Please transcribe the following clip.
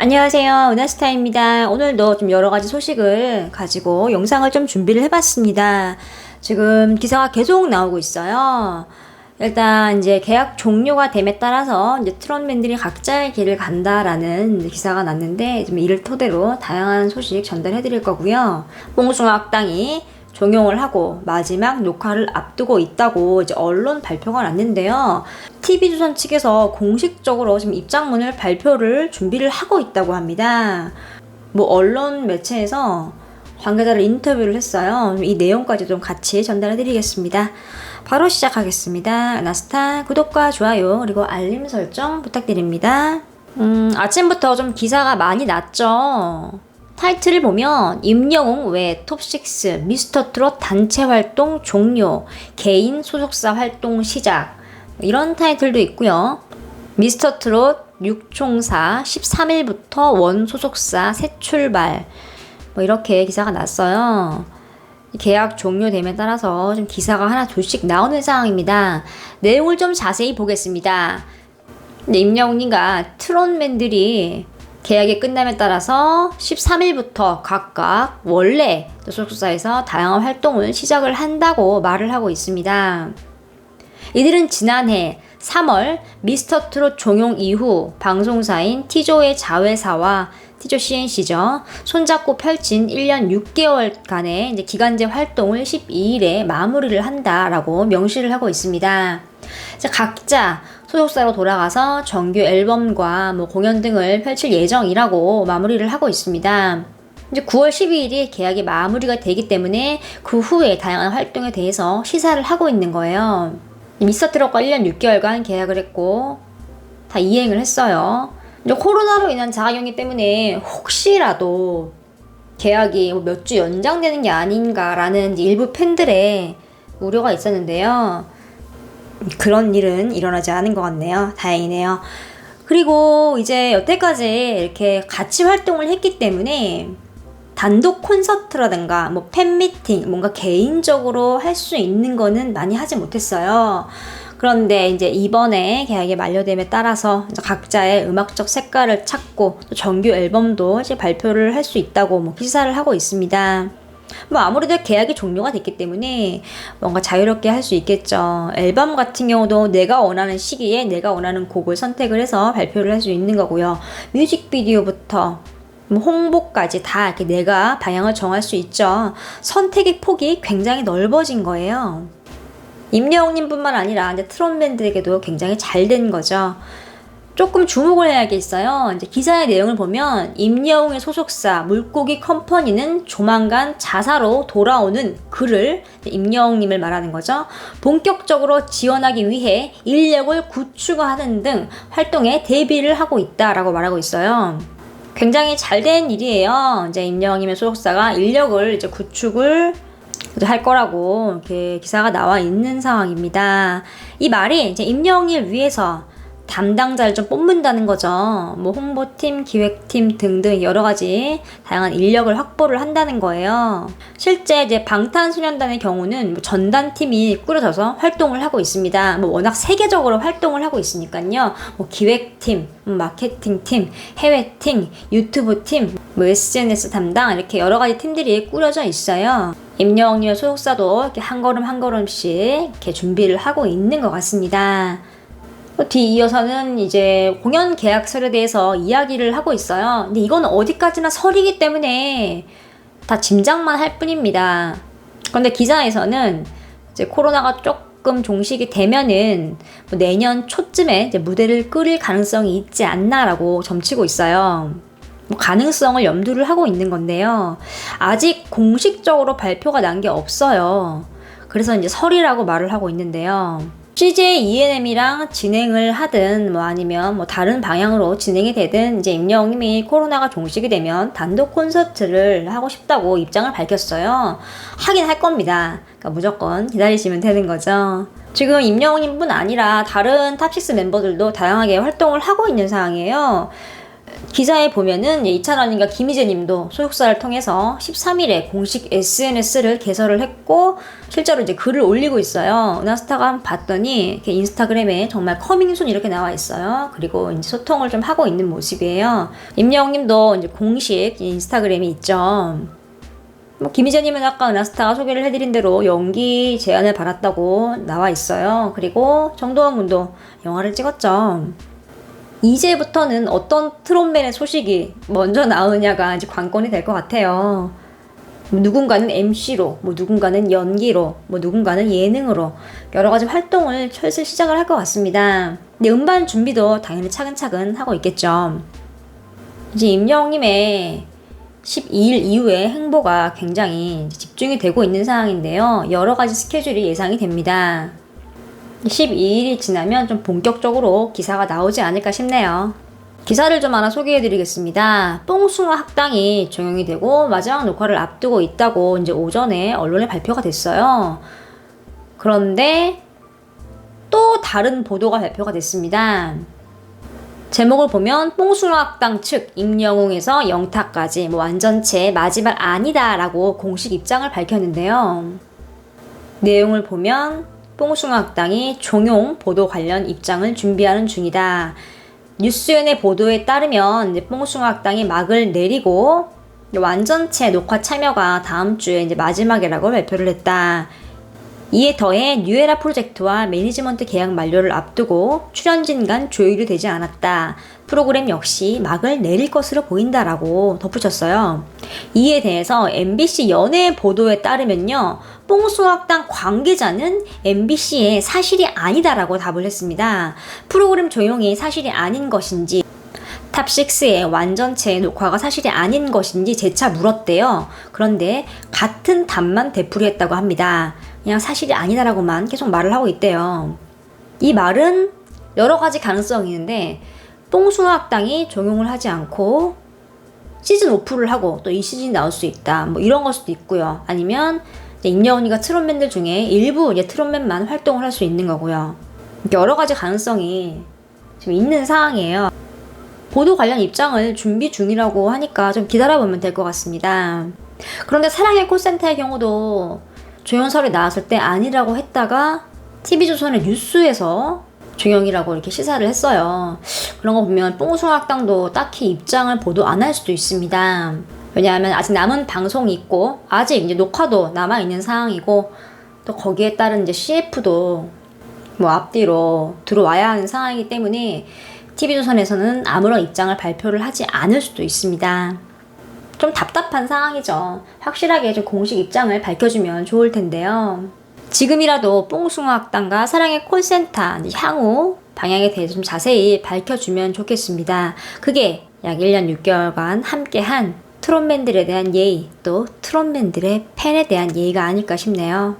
안녕하세요. 은하스타입니다. 오늘도 좀 여러 가지 소식을 가지고 영상을 좀 준비를 해봤습니다. 지금 기사가 계속 나오고 있어요. 일단 이제 계약 종료가 됨에 따라서 이제 트롯맨들이 각자의 길을 간다라는 기사가 났는데 좀 이를 토대로 다양한 소식 전달해 드릴 거고요. 봉숭아 학당이 종용을 하고 마지막 녹화를 앞두고 있다고 이제 언론 발표가 났는데요. TV조선 측에서 공식적으로 지금 입장문을 발표를 준비를 하고 있다고 합니다. 뭐 언론 매체에서 관계자를 인터뷰를 했어요. 이 내용까지 좀 같이 전달해 드리겠습니다. 바로 시작하겠습니다. 나스타 구독과 좋아요 그리고 알림 설정 부탁드립니다. 음, 아침부터 좀 기사가 많이 났죠. 타이틀을 보면 임영웅 외 톱6 미스터 트롯 단체 활동 종료, 개인 소속사 활동 시작 이런 타이틀도 있고요. 미스터 트롯 6총사 13일부터 원 소속사 새 출발 뭐 이렇게 기사가 났어요. 계약 종료됨에 따라서 좀 기사가 하나 둘씩 나오는 상황입니다. 내용을 좀 자세히 보겠습니다. 네, 임영웅님과 트롯맨들이 계약이 끝남에 따라서 13일부터 각각 원래 소속사에서 다양한 활동을 시작을 한다고 말을 하고 있습니다. 이들은 지난해 3월 미스터 트롯 종용 이후 방송사인 티조의 자회사와 티조 CNC죠. 손잡고 펼친 1년 6개월간의 이제 기간제 활동을 12일에 마무리를 한다라고 명시를 하고 있습니다. 각자 소속사로 돌아가서 정규 앨범과 뭐 공연 등을 펼칠 예정이라고 마무리를 하고 있습니다. 이제 9월 12일이 계약이 마무리가 되기 때문에 그 후에 다양한 활동에 대해서 시사를 하고 있는 거예요. 미스터트럭과 1년 6개월간 계약을 했고 다 이행을 했어요. 이제 코로나로 인한 자가격리 때문에 혹시라도 계약이 뭐몇주 연장되는 게 아닌가라는 일부 팬들의 우려가 있었는데요. 그런 일은 일어나지 않은 것 같네요. 다행이네요. 그리고 이제 여태까지 이렇게 같이 활동을 했기 때문에 단독 콘서트라든가 뭐 팬미팅 뭔가 개인적으로 할 수 있는 거는 많이 하지 못했어요. 그런데 이제 이번에 계약이 만료됨에 따라서 각자의 음악적 색깔을 찾고 또 정규 앨범도 이제 발표를 할 수 있다고 뭐 기사를 하고 있습니다. 뭐 아무래도 계약이 종료가 됐기 때문에 뭔가 자유롭게 할 수 있겠죠. 앨범 같은 경우도 내가 원하는 시기에 내가 원하는 곡을 선택을 해서 발표를 할 수 있는 거고요. 뮤직비디오부터 뭐 홍보까지 다 이렇게 내가 방향을 정할 수 있죠. 선택의 폭이 굉장히 넓어진 거예요. 임영웅님뿐만 아니라 이제 트롯밴드에게도 굉장히 잘 된 거죠. 조금 주목을 해야겠어요. 이제 기사의 내용을 보면 임여웅의 소속사 물고기 컴퍼니는 조만간 자사로 돌아오는 그를 임여웅님을 말하는 거죠. 본격적으로 지원하기 위해 인력을 구축하는 등 활동에 대비를 하고 있다라고 말하고 있어요. 굉장히 잘 된 일이에요. 이제 임여웅님의 소속사가 인력을 이제 구축을 할 거라고 이렇게 기사가 나와 있는 상황입니다. 이 말이 이제 임영웅을 위해서 담당자를 좀 뽑는다는 거죠. 뭐 홍보팀, 기획팀 등등 여러 가지 다양한 인력을 확보를 한다는 거예요. 실제 이제 방탄소년단의 경우는 뭐 전단팀이 꾸려져서 활동을 하고 있습니다. 뭐 워낙 세계적으로 활동을 하고 있으니까요. 뭐 기획팀, 뭐 마케팅팀, 해외팀, 유튜브팀, 뭐 SNS 담당 이렇게 여러 가지 팀들이 꾸려져 있어요. 임영웅의 소속사도 이렇게 한 걸음 한 걸음씩 이렇게 준비를 하고 있는 것 같습니다. 뒤이어서는 이제 공연 계약설에 대해서 이야기를 하고 있어요. 근데 이건 어디까지나 설이기 때문에 다 짐작만 할 뿐입니다. 그런데 기사에서는 이제 코로나가 조금 종식이 되면은 뭐 내년 초쯤에 무대를 끌릴 가능성이 있지 않나라고 점치고 있어요. 뭐 가능성을 염두를 하고 있는 건데요. 아직 공식적으로 발표가 난 게 없어요. 그래서 이제 설이라고 말을 하고 있는데요. CJ ENM이랑 진행을 하든 뭐 아니면 뭐 다른 방향으로 진행이 되든 이제 임영웅님이 코로나가 종식이 되면 단독 콘서트를 하고 싶다고 입장을 밝혔어요. 하긴 할 겁니다. 그러니까 무조건 기다리시면 되는 거죠. 지금 임영웅님뿐 아니라 다른 탑6 멤버들도 다양하게 활동을 하고 있는 상황이에요. 기사에 보면은 예, 이찬원님과 김희재님도 소속사를 통해서 13일에 공식 SNS를 개설을 했고 실제로 이제 글을 올리고 있어요. 은하스타가 봤더니 인스타그램에 정말 커밍순 이렇게 나와 있어요. 그리고 이제 소통을 좀 하고 있는 모습이에요. 임영웅님도 이제 공식 인스타그램이 있죠. 뭐 김희재님은 아까 은하스타가 소개를 해드린 대로 연기 제안을 받았다고 나와 있어요. 그리고 정도원 군도 영화를 찍었죠. 이제부터는 어떤 트롯맨의 소식이 먼저 나오느냐가 이제 관건이 될 것 같아요. 뭐 누군가는 MC로, 뭐 누군가는 연기로, 뭐 누군가는 예능으로 여러 가지 활동을 슬슬 시작을 할 것 같습니다. 근데 음반 준비도 당연히 차근차근 하고 있겠죠. 이제 임영웅님의 12일 이후에 행보가 굉장히 집중이 되고 있는 상황인데요. 여러 가지 스케줄이 예상이 됩니다. 12일이 지나면 좀 본격적으로 기사가 나오지 않을까 싶네요. 기사를 좀 하나 소개해 드리겠습니다. 뽕숭아 학당이 종영이 되고 마지막 녹화를 앞두고 있다고 이제 오전에 언론에 발표가 됐어요. 그런데 또 다른 보도가 발표가 됐습니다. 제목을 보면 뽕숭아 학당 측 임영웅에서 영탁까지 뭐 완전체 마지막 아니다라고 공식 입장을 밝혔는데요. 내용을 보면 뽕숭아 학당이 종용 보도 관련 입장을 준비하는 중이다. 뉴스연의 보도에 따르면 이제 뽕숭아 학당이 막을 내리고 완전체 녹화 참여가 다음 주에 이제 마지막이라고 발표를 했다. 이에 더해 뉴에라 프로젝트와 매니지먼트 계약 만료를 앞두고 출연진 간 조율이 되지 않았다. 프로그램 역시 막을 내릴 것으로 보인다라고 덧붙였어요. 이에 대해서 MBC 연예 보도에 따르면요. 뽕수학당 관계자는 MBC의 사실이 아니다라고 답을 했습니다. 프로그램 조용히 사실이 아닌 것인지 탑6의 완전체 녹화가 사실이 아닌 것인지 재차 물었대요. 그런데 같은 답만 되풀이했다고 합니다. 그냥 사실이 아니다라고만 계속 말을 하고 있대요. 이 말은 여러 가지 가능성이 있는데 뽕숭아 학당이 종용을 하지 않고 시즌 오프를 하고 또 이 시즌이 나올 수 있다. 뭐 이런 걸 수도 있고요. 아니면 임여운이가 트롯맨들 중에 일부 이제 트롯맨만 활동을 할 수 있는 거고요. 여러 가지 가능성이 지금 있는 상황이에요. 보도 관련 입장을 준비 중이라고 하니까 좀 기다려보면 될 것 같습니다. 그런데 사랑의 콜센터의 경우도 조연설이 나왔을 때 아니라고 했다가 TV조선의 뉴스에서 종영이라고 이렇게 시사를 했어요. 그런 거 보면 뽕숭아 학당도 딱히 입장을 보도 안 할 수도 있습니다. 왜냐하면 아직 남은 방송이 있고 아직 이제 녹화도 남아 있는 상황이고 또 거기에 따른 이제 CF도 뭐 앞뒤로 들어와야 하는 상황이기 때문에 TV조선에서는 아무런 입장을 발표를 하지 않을 수도 있습니다. 좀 답답한 상황이죠. 확실하게 좀 공식 입장을 밝혀주면 좋을 텐데요. 지금이라도 뽕숭아 학당과 사랑의 콜센터 향후 방향에 대해서 좀 자세히 밝혀주면 좋겠습니다. 그게 약 1년 6개월간 함께한 트롯맨들에 대한 예의, 또 트롯맨들의 팬에 대한 예의가 아닐까 싶네요.